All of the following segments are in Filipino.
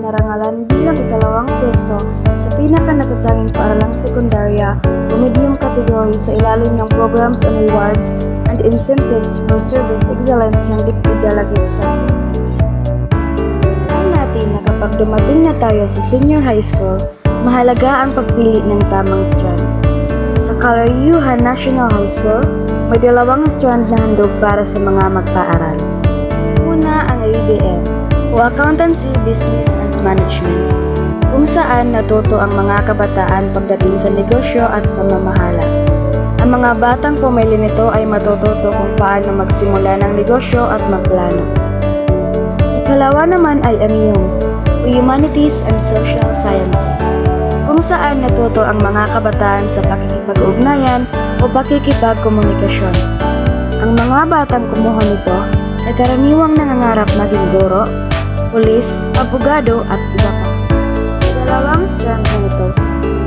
pinarangalan bilang ikalawang pwesto sa pinaka-natatanging paaralang sekundarya o medium category sa ilalim ng Programs and Rewards and Incentives for Service Excellence ng DepEd Delegate sa Alam natin na kapag dumating na tayo sa senior high school, mahalaga ang pagpili ng tamang strand. Sa Calaryuhan National High School, may dalawang strand na handog para sa mga magpaaral. Una ang ABM o Accountancy Business and Management, kung saan natuto ang mga kabataan pagdating sa negosyo at pamamahala. Ang mga batang pumili nito ay matututo kung paano magsimula ng negosyo at magplano. Ikalawa naman ay o Humanities and Social Sciences, kung saan natuto ang mga kabataan sa pakikipag-ugnayan o pakikipagkomunikasyon. Ang mga batang kumuha nito ay karaniwang nangangarap maging guro, pulis, abogado at iba pa. Sa dalawang strand na ito,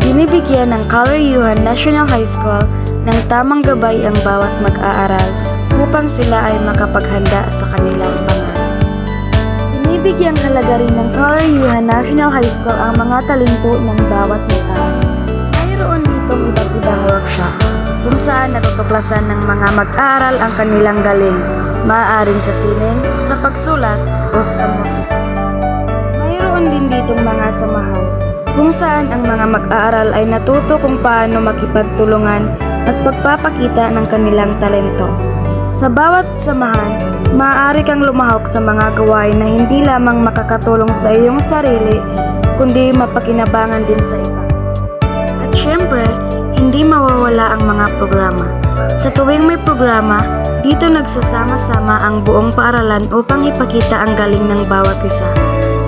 binibigyan ng Calaryuhan National High School ng tamang gabay ang bawat mag-aaral upang sila ay makapaghanda sa kanilang pangarap. Binibigyang halaga rin ng Calaryuhan National High School ang mga talento ng bawat mag-aaral. Mayroon ditong iba't ibang workshop kung saan natutuklasan ng mga mag-aaral ang kanilang galing, maaaring sa sining, sa pagsulat o sa musika. Mayroon din ditong mga samahan kung saan ang mga mag-aaral ay natuto kung paano makipagtulungan at pagpapakita ng kanilang talento. Sa bawat samahan, maaari kang lumahok sa mga gawain na hindi lamang makakatulong sa iyong sarili, kundi mapakinabangan din sa iba. At syempre, hindi mawawala ang mga programa. Sa tuwing may programa, dito nagsasama-sama ang buong paaralan upang ipakita ang galing ng bawat isa.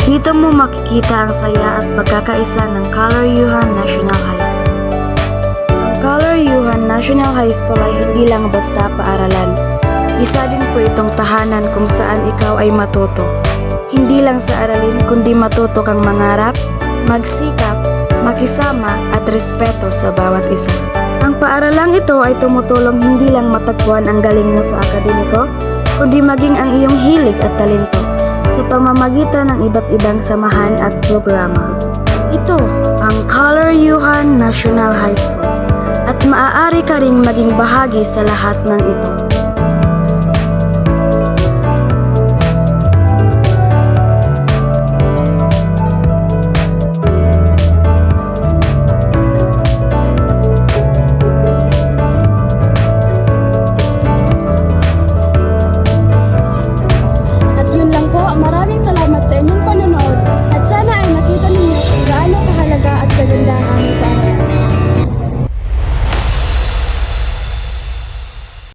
Dito mo makikita ang saya at pagkakaisa ng Calaryuhan National High School. Ang Calaryuhan National High School ay hindi lang basta paaralan. Isa din po itong tahanan kung saan ikaw ay matuto. Hindi lang sa aralin kundi matuto kang mangarap, magsikap, makisama at respeto sa bawat isa. Ang paaralang ito ay tumutulong hindi lang matagpuan ang galing mo sa akademiko, kundi maging ang iyong hilig at talento sa pamamagitan ng iba't ibang samahan at programa. Ito ang Calaryuhan National High School at maaari ka ring maging bahagi sa lahat ng ito.